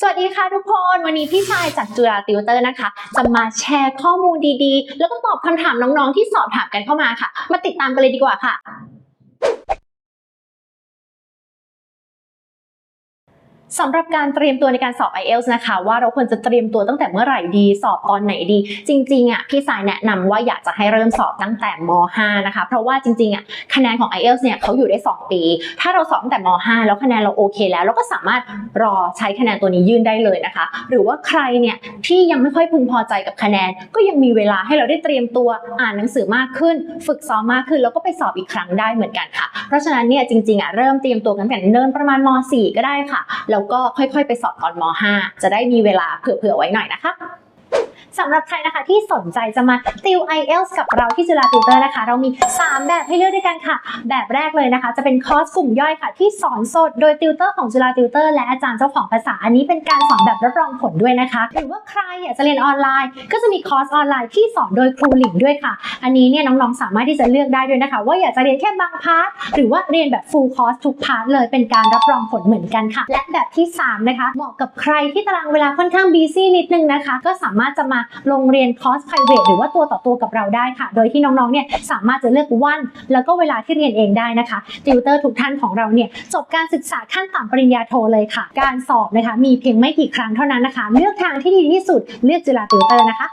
สวัสดีค่ะทุกคน วันนี้พี่ชายจากจุฬาติวเตอร์นะคะ จะมาแชร์ข้อมูลดีๆ แล้วก็ตอบคำถามน้องๆที่สอบถามกันเข้ามาค่ะ มาติดตามกันเลยดีกว่าค่ะ สำหรับการเตรียมตัวในการสอบ IELTS นะคะ ว่าเราควรจะเตรียมตัวตั้งแต่เมื่อไหร่ดี สอบตอนไหนดี จริงๆอะพี่สายแนะนำว่าอยากจะให้เริ่มสอบตั้งแต่ม .5 นะคะ เพราะว่าจริงๆอะคะแนนของ IELTS เนี่ยเขาอยู่ได้ 2 ปี ถ้าเราสอบตั้งแต่ม .5 แล้วคะแนนเราโอเคแล้ว เราก็สามารถรอใช้คะแนนตัวนี้ยื่นได้เลยนะคะ หรือว่าใครเนี่ยที่ยังไม่ค่อยพึงพอใจกับคะแนน ก็ยังมีเวลาให้เราได้เตรียมตัวอ่านหนังสือมากขึ้น ฝึกซ้อมมากขึ้น แล้วก็ไปสอบอีกครั้งได้เหมือนกันค่ะ เพราะฉะนั้นเนี่ยจริงๆอะเริ่มเตรียมตัวกันแต่เนิ่นประมาณม .4 ก็ได้ค่ะแล้วก็ค่อยๆ ไปสอบตอนม .5 จะได้มีเวลาเผื่อๆไว้หน่อยนะคะ สำหรับใครนะคะที่สนใจจะมาติว IELTS กับเราที่จุฬาติวเตอร์นะคะ เรามี 3 แบบให้เลือกด้วยกันค่ะ แบบแรกเลยนะคะ จะเป็นคอร์สกลุ่มย่อยค่ะ ที่สอนสดโดยติวเตอร์ของจุฬาติวเตอร์และอาจารย์เจ้าของภาษาอันนี้เป็นการสอนแบบรับรองผลด้วยนะคะ หรือว่าใครอยากจะเรียนออนไลน์ ก็จะมีคอร์สออนไลน์ที่สอนโดยครูหลิงด้วยค่ะ อันนี้เนี่ยน้องๆสามารถที่จะเลือกได้ด้วยนะคะ ว่าอยากจะเรียนแค่บางพาร์ทหรือว่าเรียนแบบ full course ทุกพาร์ทเลยเป็นการรับรองผลเหมือนกันค่ะ และแบบที่ 3 นะคะเหมาะกับใครที่ตารางเวลาค่อนข้างบีซี่นิดนึงนะคะ ก็สามารถจะมาลงเรียนคอร์ส private หรือว่าตัวต่อตัวกับเราได้ค่ะ โดยที่น้องๆเนี่ยสามารถจะเลือกวัน แล้วก็เวลาที่เรียนเองได้นะคะติวเตอร์ทุกท่านของเราเนี่ยจบการศึกษาขั้นต่ำปริญญาโทเลยค่ะ การสอบนะคะมีเพียงไม่กี่ครั้งเท่านั้นนะคะ เลือกทางที่ดีที่สุดเลือกจุฬาติวเตอร์นะคะ